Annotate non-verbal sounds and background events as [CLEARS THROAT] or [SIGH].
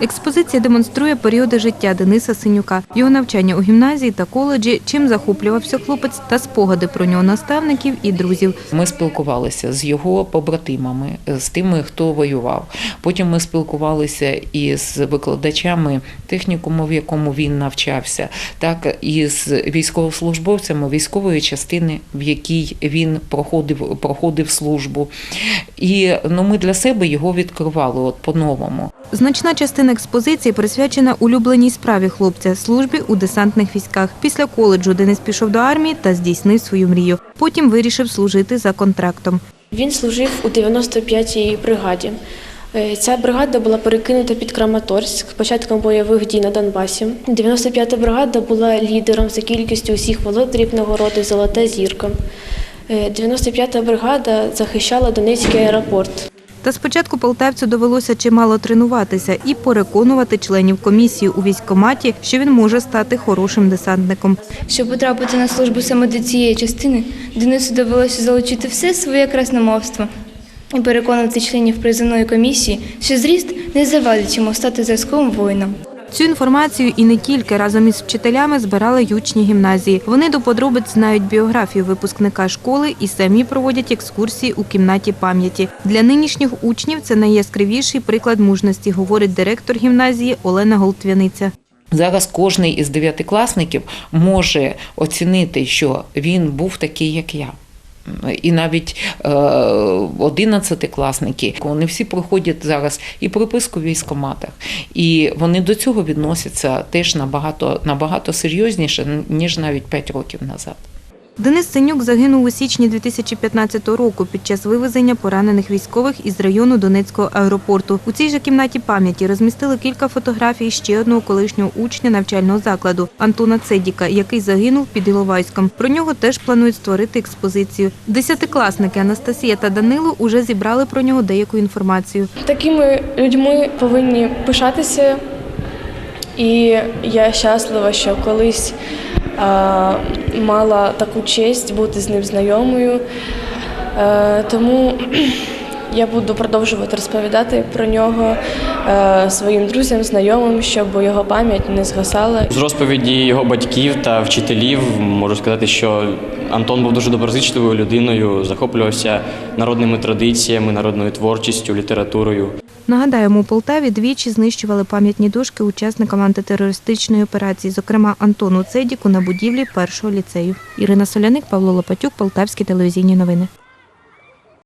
Експозиція демонструє періоди життя Дениса Синюка, його навчання у гімназії та коледжі, чим захоплювався хлопець та спогади про нього наставників і друзів. Ми спілкувалися з його побратимами, з тими, хто воював. Потім ми спілкувалися із викладачами технікуму, в якому він навчався, так і з військовослужбовцями військової частини, в якій він проходив, проходив службу. І ну, ми для себе його відкривали от по-новому. Значна частина експозиції присвячена улюбленій справі хлопця службі у десантних військах. Після коледжу Денис пішов до армії та здійснив свою мрію. Потім вирішив служити за контрактом. Він служив у 95-й бригаді. Е, Ця бригада була перекинута під Краматорськ початком бойових дій на Донбасі. 95-та бригада була лідером за кількістю усіх володарів нагороди Золота зірка. Е, 95-та бригада захищала Донецький аеропорт. Та спочатку полтавцю довелося чимало тренуватися і переконувати членів комісії у військкоматі, що він може стати хорошим десантником. Щоб потрапити на службу саме до цієї частини, Денису довелося залучити все своє красномовство і переконати членів призовної комісії, що зріст не завадить йому стати зв'язковим воїном. Цю інформацію і не тільки разом із вчителями збирали учні гімназії. Вони до подробиць знають біографію випускника школи і самі проводять екскурсії у кімнаті пам'яті. Для нинішніх учнів це найяскравіший приклад мужності, говорить директор гімназії Олена Голтвяниця. Зараз кожний із дев'ятикласників може оцінити, що він був такий, як я. І навіть е, одинадцятикласники, вони всі проходять зараз і приписку в військкоматах, і вони до цього відносяться теж набагато, набагато серйозніше, ніж навіть 5 років назад. Денис Синюк загинув у січні 2015 року під час вивезення поранених військових із району Донецького аеропорту. У цій же кімнаті пам'яті розмістили кілька фотографій ще одного колишнього учня навчального закладу Антона Цедіка, який загинув під Іловайськом. Про нього теж планують створити експозицію. Десятикласники Анастасія та Данило уже зібрали про нього деяку інформацію. Такими людьми повинні пишатися, і я щаслива, що колись мала таку честь бути з ним знайомою. Е, тому [CLEARS THROAT] я буду продовжувати розповідати про нього е, своїм друзям, знайомим, щоб його пам'ять не згасала. З розповіді його батьків та вчителів можу сказати, що Антон був дуже доброзичливою людиною, захоплювався народними традиціями, народною творчістю, літературою. Нагадаємо, у Полтаві двічі знищували пам'ятні дошки учасникам антитерористичної операції, зокрема Антону Цедіку на будівлі першого ліцею. Ірина Соляник, Павло Лопатюк, Полтавські телевізійні новини.